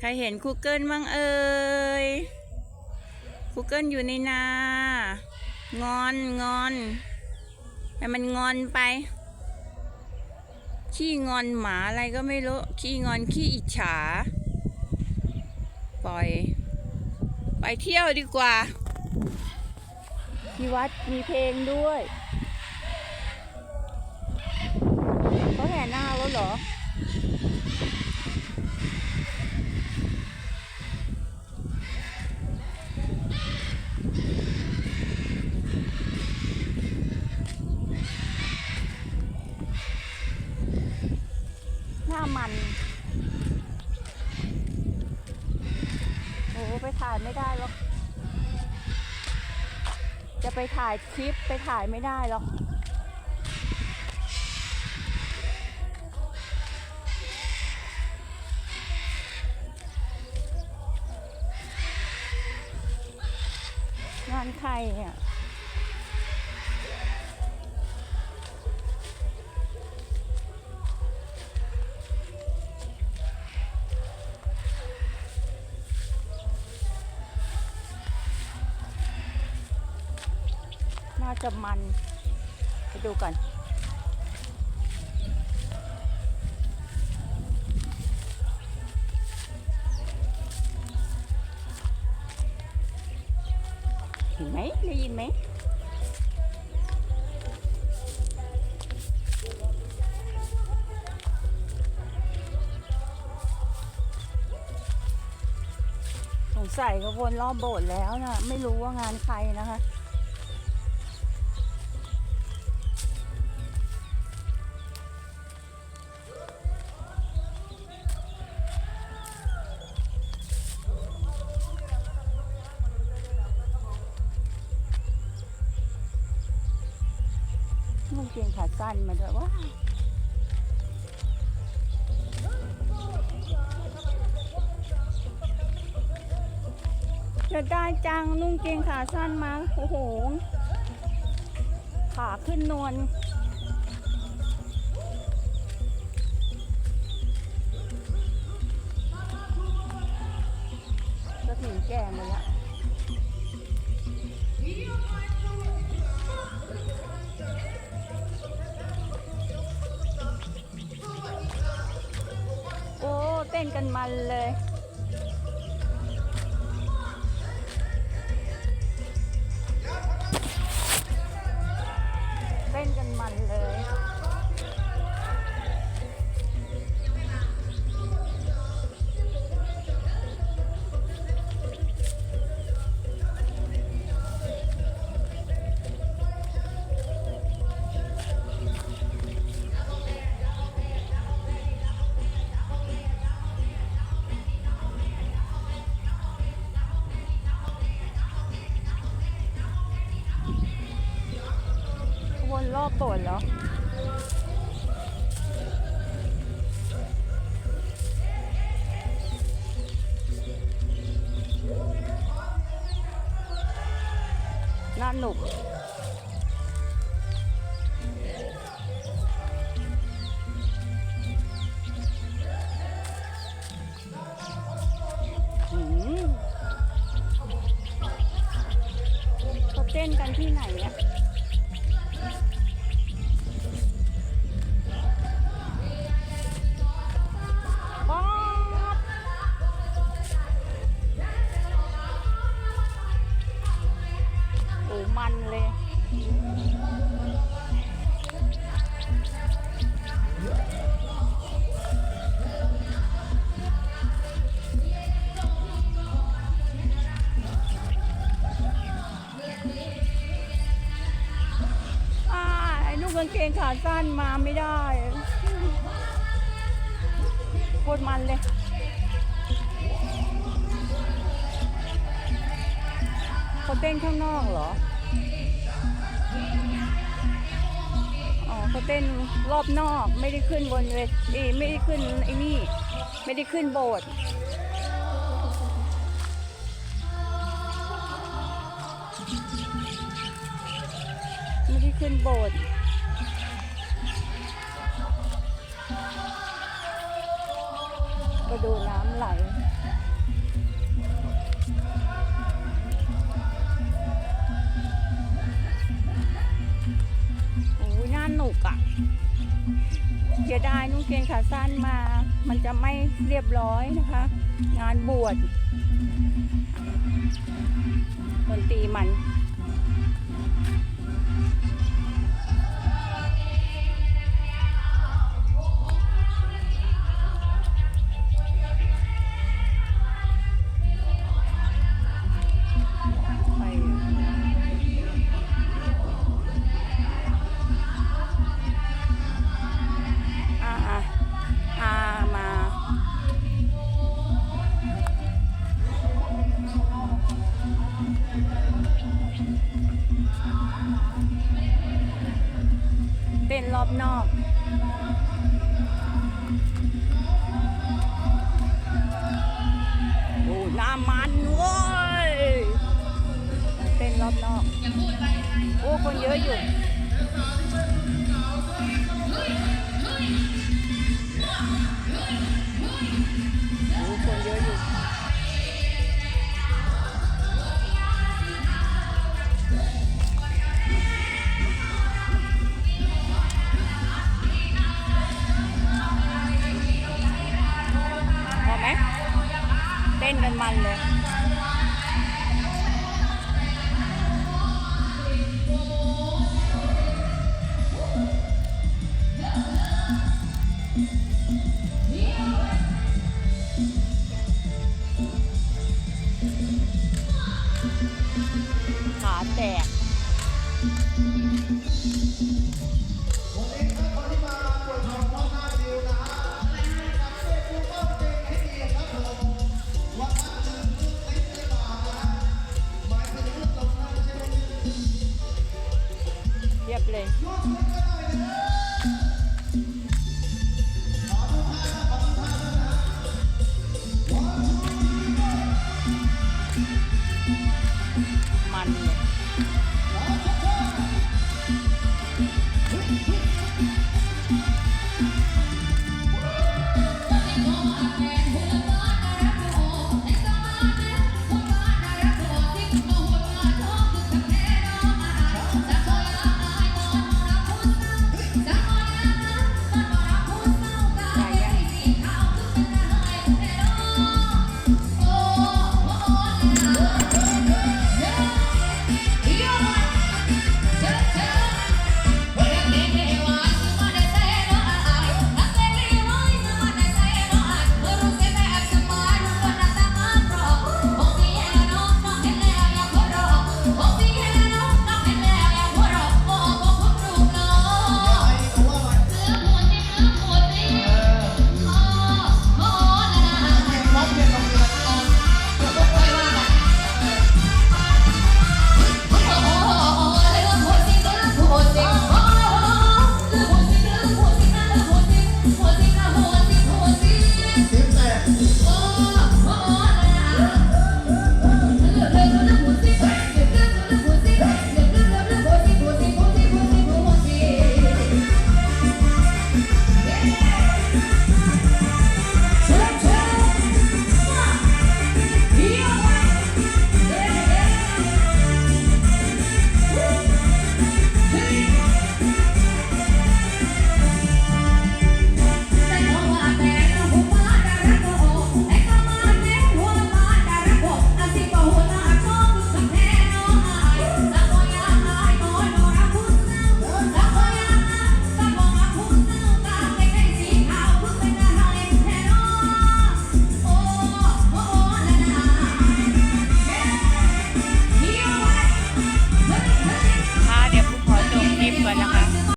ใครเห็นคูเกิลบ้างเอ่ยคูเกิลอยู่ในนา งอนงอนให้มันงอนไป ขี้งอนหมาอะไรก็ไม่รู้ ขี้งอนขี้อิจฉา ปล่อย ไปเที่ยวดีกว่า ที่วัดมีเพลงด้วยเขาแห่หน้าแล้วเหรอ หน้ามัน โอ้ไปถ่ายไม่ได้หรอก จะไปถ่ายคลิปไปถ่ายไม่ได้หรอกงานใครเนี่ย จะมัน ไปดูก่อนเห็นไหมได้ยินไหมสงสัยเขาวนรอบโบสถ์แล้วนะไม่รู้ว่างานใครนะคะ เกงขาสั้นมาด้วยว้าจะได้จังนุ่งเกงขาสั้นมา โอ้โห ขาขึ้นนวล เต้นกันมันเลย วนรอบโบสถ์เหรอน่าหนุกหืมเขาเต้นกันที่ไหนอะป๊ สั้นมาไม่ได้โคตรมันเลยเขาเต้นข้างนอกเหรอ อ๋อเขาเต้นรอบนอกไม่ได้ขึ้นบนเวทีไม่ได้ขึ้นไอ้นี่ ไม่ได้ขึ้นโบสถ์ไม่ได้ขึ้นโบสถ์ ก็ดูน้ำไหลโอ้ยน่าหนุกอะ่ะเสียดายนุ่งเกงขาสั้นมา มันจะไม่เรียบร้อยนะคะ งานบวชดนตรีมัน เต้นรอบนอกโอ้หน้ามันโว้ยเต้นรอบนอก โอ้ คนเยอะอยู่ เต้นกันมันเลย เลย